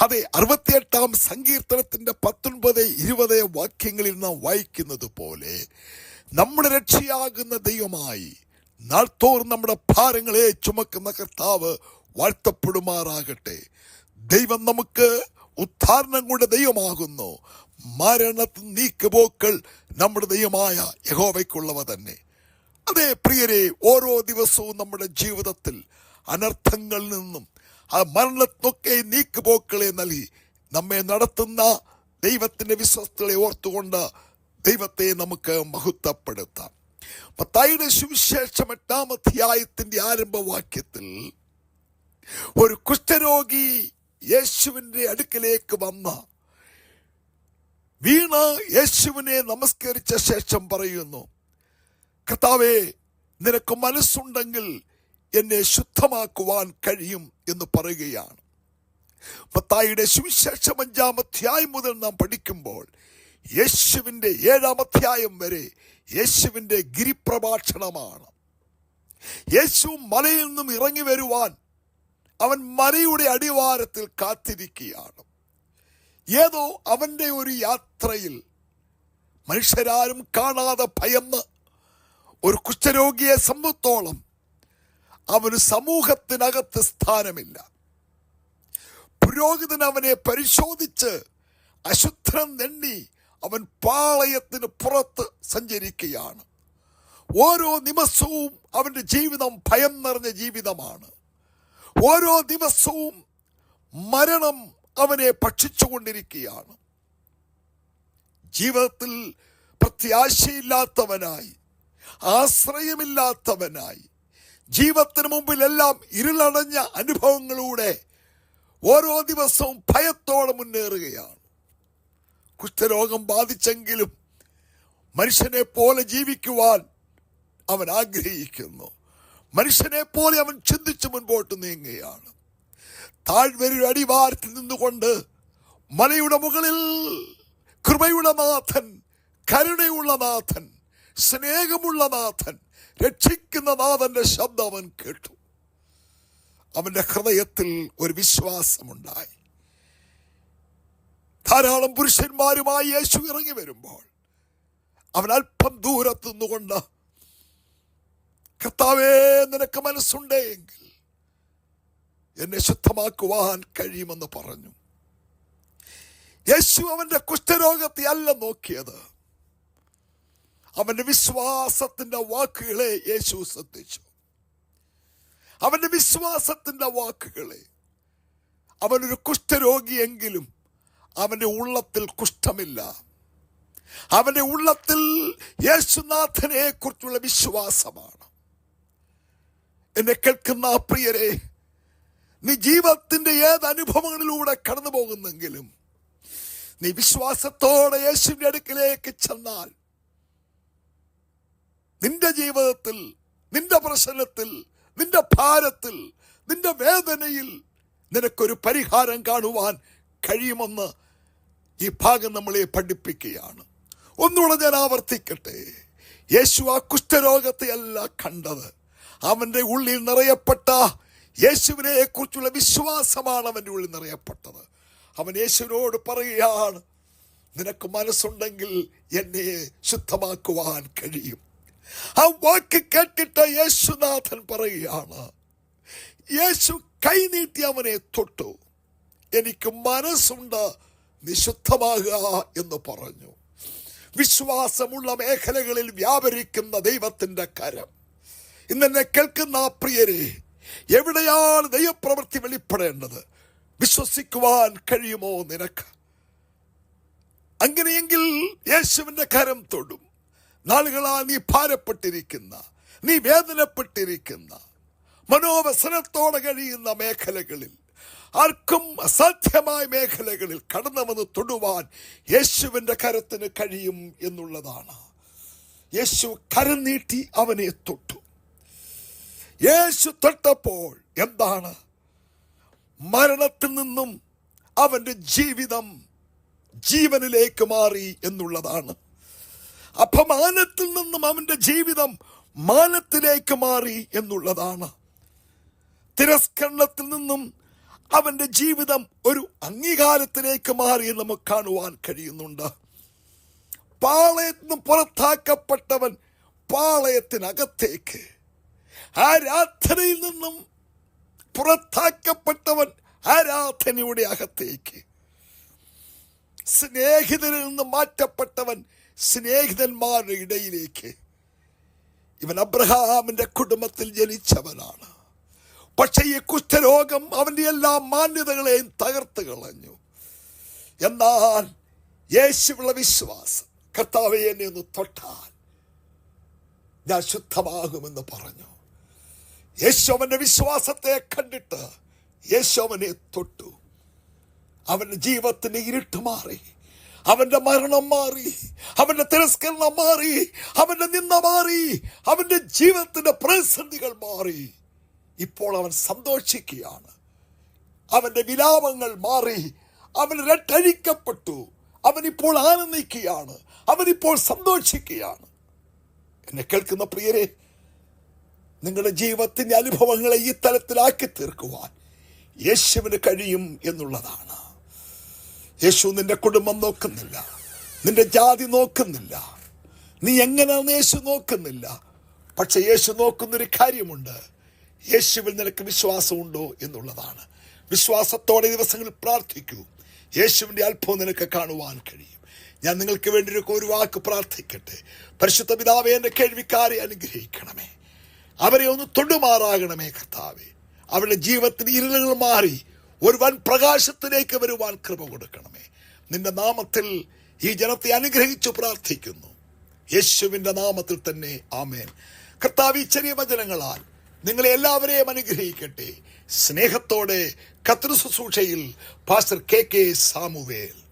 അതെ അറുപത്തിയെട്ടാം സങ്കീർത്തനത്തിന്റെ പത്തൊൻപത് ഇരുപത് വാക്യങ്ങളിൽ നാം വായിക്കുന്നത് പോലെ നമ്മുടെ രക്ഷയാകുന്ന ദൈവമായി നാൾത്തോറും നമ്മുടെ ഭാരങ്ങളെ ചുമക്കുന്ന കർത്താവ് വാഴ്ത്തപ്പെടുമാറാകട്ടെ. ദൈവം നമുക്ക് ഉദ്ധാരണം കൊണ്ട് ദൈവമാകുന്നു. മരണത്തിൽ നീക്കുപോക്കൾ നമ്മുടെ ദൈവമായ യഹോവയ്ക്കുള്ളവ തന്നെ. അതെ പ്രിയരെ ഓരോ ദിവസവും നമ്മുടെ ജീവിതത്തിൽ അനർത്ഥങ്ങളിൽ നിന്നും ആ മരണത്തൊക്കെ നീക്കുപോക്കളെ നൽകി. നമ്മെ നടത്തുന്ന ദൈവത്തിന്റെ വിശ്വസ്തകളെ ഓർത്തുകൊണ്ട് ദൈവത്തെ നമുക്ക് മഹത്വപ്പെടുത്താം. പത്തായിയുടെ സുവിശേഷം എട്ടാം അധ്യായത്തിന്റെ ആരംഭവാക്യത്തിൽ ഒരു കുഷ്ഠരോഗി യേശുവിന്റെ അടുക്കലേക്ക് വന്ന വീണ യേശുവിനെ നമസ്കരിച്ച ശേഷം പറയുന്നു കർത്താവേ നിനക്ക് മനസ്സുണ്ടെങ്കിൽ എന്നെ ശുദ്ധമാക്കുവാൻ കഴിയും എന്ന് പറയുകയാണ്. മത്തായിയുടെ സുവിശേഷം അഞ്ചാം അധ്യായം മുതൽ നാം പഠിക്കുമ്പോൾ യേശുവിന്റെ ഏഴാം അധ്യായം വരെ യേശുവിന്റെ ഗിരിപ്രഭാഷണമാണ്. യേശു മലയിൽ നിന്നും ഇറങ്ങി വരുവാൻ അവൻ മലയുടെ അടിവാരത്തിൽ കാത്തിരിക്കുകയാണ്. ഏതോ അവന്റെ ഒരു യാത്രയിൽ മനുഷ്യരാരും കാണാതെ ഭയന്ന് ഒരു കുഷ്ഠരോഗിയെ സംബന്ധിച്ചോളം അവന് സമൂഹത്തിനകത്ത് സ്ഥാനമില്ല. പുരോഹിതൻ അവനെ പരിശോധിച്ച് അശുദ്ധം നെണ്ണി അവൻ പാളയത്തിന് പുറത്ത് സഞ്ചരിക്കുകയാണ്. ഓരോ ദിവസവും അവന്റെ ജീവിതം ഭയം നിറഞ്ഞ ജീവിതമാണ്. ഓരോ ദിവസവും മരണം അവനെ ഭക്ഷിച്ചുകൊണ്ടിരിക്കുകയാണ്. ജീവിതത്തിൽ പ്രത്യാശയില്ലാത്തവനായി ആശ്രയമില്ലാത്തവനായി ജീവിതത്തിന് മുമ്പിലെല്ലാം ഇരുളടഞ്ഞ അനുഭവങ്ങളിലൂടെ ഓരോ ദിവസവും ഭയത്തോടെ മുന്നേറുകയാണ്. കുഷ്ഠരോഗം ബാധിച്ചെങ്കിലും മനുഷ്യനെ പോലെ ജീവിക്കുവാൻ അവൻ ആഗ്രഹിക്കുന്നു. മനുഷ്യനെ പോലെ അവൻ ചിന്തിച്ചു മുൻപോട്ട് നീങ്ങുകയാണ്. താഴ്വരയുടെ അടിവാരത്തിൽ നിന്നുകൊണ്ട് മലയുടെ മുകളിൽ കൃപയുടെ നാഥൻ കരുണയുള്ള നാഥൻ സ്നേഹമുള്ള നാഥൻ രക്ഷിക്കുന്ന നാഥന്റെ ശബ്ദം അവൻ കേട്ടു. അവന്റെ ഹൃദയത്തിൽ ഒരു വിശ്വാസമുണ്ടായി. ധാരാളം പുരുഷന്മാരുമായി യേശു ഇറങ്ങി വരുമ്പോൾ അവൻ അല്പം ദൂരത്തു നിന്നുകൊണ്ട് കർത്താവേ നിനക്ക് മനസ്സുണ്ടെങ്കിൽ എന്നെ ശുദ്ധമാക്കുവാൻ കഴിയുമെന്ന് പറഞ്ഞു. യേശു അവന്റെ കുഷ്ഠരോഗത്തെ അല്ല നോക്കിയത്. അവന്റെ വിശ്വാസത്തിന്റെ വാക്കുകളെ യേശു ശ്രദ്ധിച്ചു. അവന്റെ വിശ്വാസത്തിന്റെ വാക്കുകളെ. അവനൊരു കുഷ്ഠരോഗിയെങ്കിലും അവന്റെ ഉള്ളത്തിൽ കുഷ്ഠമില്ല. അവന്റെ ഉള്ളത്തിൽ യേശുനാഥനെ കുറിച്ചുള്ള വിശ്വാസമാണ്. എന്നെ കേൾക്കുന്ന പ്രിയരെ നീ ജീവിതത്തിന്റെ ഏത് അനുഭവങ്ങളിലൂടെ കടന്നു പോകുന്നെങ്കിലും നീ വിശ്വാസത്തോടെ യേശുവിന്റെ അടുക്കിലേക്ക് ചെന്നാൽ നിന്റെ ജീവിതത്തിൽ നിന്റെ പ്രശ്നത്തിൽ നിന്റെ ഭാരത്തിൽ നിന്റെ വേദനയിൽ നിനക്കൊരു പരിഹാരം കാണുവാൻ കഴിയുമെന്ന് ഈ ഭാഗം നമ്മളെ പഠിപ്പിക്കുകയാണ്. ഒന്നുകൂടെ ഞാൻ ആവർത്തിക്കട്ടെ. യേശു ആ കുഷ്ഠരോഗത്തെ അല്ല കണ്ടത്. അവന്റെ ഉള്ളിൽ നിറയപ്പെട്ട യേശുവിനെ കുറിച്ചുള്ള വിശ്വാസമാണ് അവന്റെ ഉള്ളിൽ നിറയപ്പെട്ടത്. അവൻ യേശുവിനോട് പറയുകയാണ് നിനക്ക് മനസ്സുണ്ടെങ്കിൽ എന്നെ ശുദ്ധമാക്കുവാൻ കഴിയും. ആ വാക്ക് കേട്ടിട്ട് യേശുനാഥൻ പറയുകയാണ് യേശു കൈനീട്ടി അവനെ തൊട്ടു. എനിക്ക് മനസ്സുണ്ട് നിശുദ്ധമാകുക എന്ന് പറഞ്ഞു. വിശ്വാസമുള്ള മേഖലകളിൽ വ്യാപരിക്കുന്ന ദൈവത്തിന്റെ കരം. ഇന്നെന്നെ കേൾക്കുന്ന പ്രിയരെ എവിടെയാണ് ദൈവപ്രവൃത്തി വെളിപ്പെടേണ്ടത്? വിശ്വസിക്കുവാൻ കഴിയുമോ നിനക്ക്? അങ്ങനെയെങ്കിൽ യേശുവിന്റെ കരം തൊടും. നാളുകളാ നീ ഭാരപ്പെട്ടിരിക്കുന്ന നീ വേദനപ്പെട്ടിരിക്കുന്ന മനോവസനത്തോടെ കഴിയുന്ന മേഖലകളിൽ ആർക്കും അസാധ്യമായ മേഖലകളിൽ കടന്നു വന്ന് തൊടുവാൻ യേശുവിന്റെ കരത്തിന് കഴിയും എന്നുള്ളതാണ്. യേശു കരം നീട്ടി അവനെ തൊട്ടു. യേശു തൊട്ടപ്പോൾ എന്താണ്? മരണത്തിൽ നിന്നും അവന്റെ ജീവിതം ജീവനിലേക്ക് മാറി എന്നുള്ളതാണ്. അപമാനത്തിൽ നിന്നും അവന്റെ ജീവിതം മാനത്തിലേക്ക് മാറി എന്നുള്ളതാണ്. തിരസ്കരണത്തിൽ നിന്നും അവന്റെ ജീവിതം ഒരു അംഗീകാരത്തിലേക്ക് മാറി നമുക്ക് കാണുവാൻ കഴിയുന്നുണ്ട്. പാളയത്തിൽ നിന്ന് പുറത്താക്കപ്പെട്ടവൻ പാളയത്തിനകത്തേക്ക്. ആരാധനയിൽ നിന്നും പുറത്താക്കപ്പെട്ടവൻ ആരാധനയുടെ അകത്തേക്ക്. സ്നേഹിതരിൽ നിന്ന് മാറ്റപ്പെട്ടവൻ സ്നേഹിതന്മാരുടെ ഇടയിലേക്ക്. ഇവൻ അബ്രഹാമിന്റെ കുടുംബത്തിൽ ജനിച്ചവനാണ്. പക്ഷേ ഈ കുഷ്ഠരോഗം അവന്റെ എല്ലാ മാന്യതകളെയും തകർത്ത് കളഞ്ഞു. എന്നാൽ യേശുള്ള വിശ്വാസം കർത്താവെ എന്നെ ഒന്ന് തൊട്ടാൽ ഞാൻ ശുദ്ധമാകുമെന്ന് പറഞ്ഞു. യേശോവന്റെ വിശ്വാസത്തെ കണ്ടിട്ട് യേശോവനെ തൊട്ടു. അവന്റെ ജീവിതത്തിന്റെ ഇരുട്ട് മാറി. അവന്റെ മരണം മാറി അവന്റെ തിരസ്കരണം മാറി അവന്റെ നിന്ന മാറി അവന്റെ ജീവിതത്തിന്റെ പ്രതിസന്ധികൾ മാറി. ഇപ്പോൾ അവൻ സന്തോഷിക്കുകയാണ്. അവന്റെ വിലാപങ്ങൾ മാറി അവൻ രട്ടഴിക്കപ്പെട്ടു. അവനിപ്പോൾ ആനന്ദിക്കുകയാണ് അവനിപ്പോൾ സന്തോഷിക്കുകയാണ്. എന്നെ കേൾക്കുന്ന പ്രിയരെ നിങ്ങളുടെ ജീവിതത്തിന്റെ അനുഭവങ്ങളെ ഈ തലത്തിലാക്കി തീർക്കുവാൻ യേശുവിന് കഴിയും എന്നുള്ളതാണ്. യേശു നിന്റെ കുടുംബം നോക്കുന്നില്ല. നിന്റെ ജാതി നോക്കുന്നില്ല. നീ എങ്ങനെയാണെന്ന് യേശു നോക്കുന്നില്ല. പക്ഷെ യേശു നോക്കുന്നൊരു കാര്യമുണ്ട്. യേശുവിൽ നിനക്ക് വിശ്വാസമുണ്ടോ എന്നുള്ളതാണ്. വിശ്വാസത്തോടെ ദിവസങ്ങളിൽ പ്രാർത്ഥിക്കൂ. യേശുവിന്റെ അത്ഭുതം നിനക്ക് കാണുവാൻ കഴിയും. ഞാൻ നിങ്ങൾക്ക് വേണ്ടി ഒരു- വാക്ക് പ്രാർത്ഥിക്കട്ടെ. പരിശുദ്ധ പിതാവെ എന്റെ കേൾവിക്കാരെ അനുഗ്രഹിക്കണമേ. അവരെ ഒന്ന് തൊടുമാറാകണമേ കർത്താവെ. അവരുടെ ജീവിതത്തിൽ ഇരുളുകൾ മാറി ഒരു വൻ പ്രകാശത്തിലേക്ക് വരുവാൻ കൃപ കൊടുക്കണമേ. നിന്റെ നാമത്തിൽ ഈ ജനത്തെ അനുഗ്രഹിച്ചു പ്രാർത്ഥിക്കുന്നു. യേശുവിന്റെ നാമത്തിൽ തന്നെ ആമേൻ. കർത്താവ് ഈ ചെറിയ വചനങ്ങളാൽ നിങ്ങളെ എല്ലാവരെയും അനുഗ്രഹിക്കട്ടെ. സ്നേഹത്തോടെ കത്തൃ ശുശ്രൂഷയിൽ പാസ്റ്റർ കെ കെ സാമുവേൽ.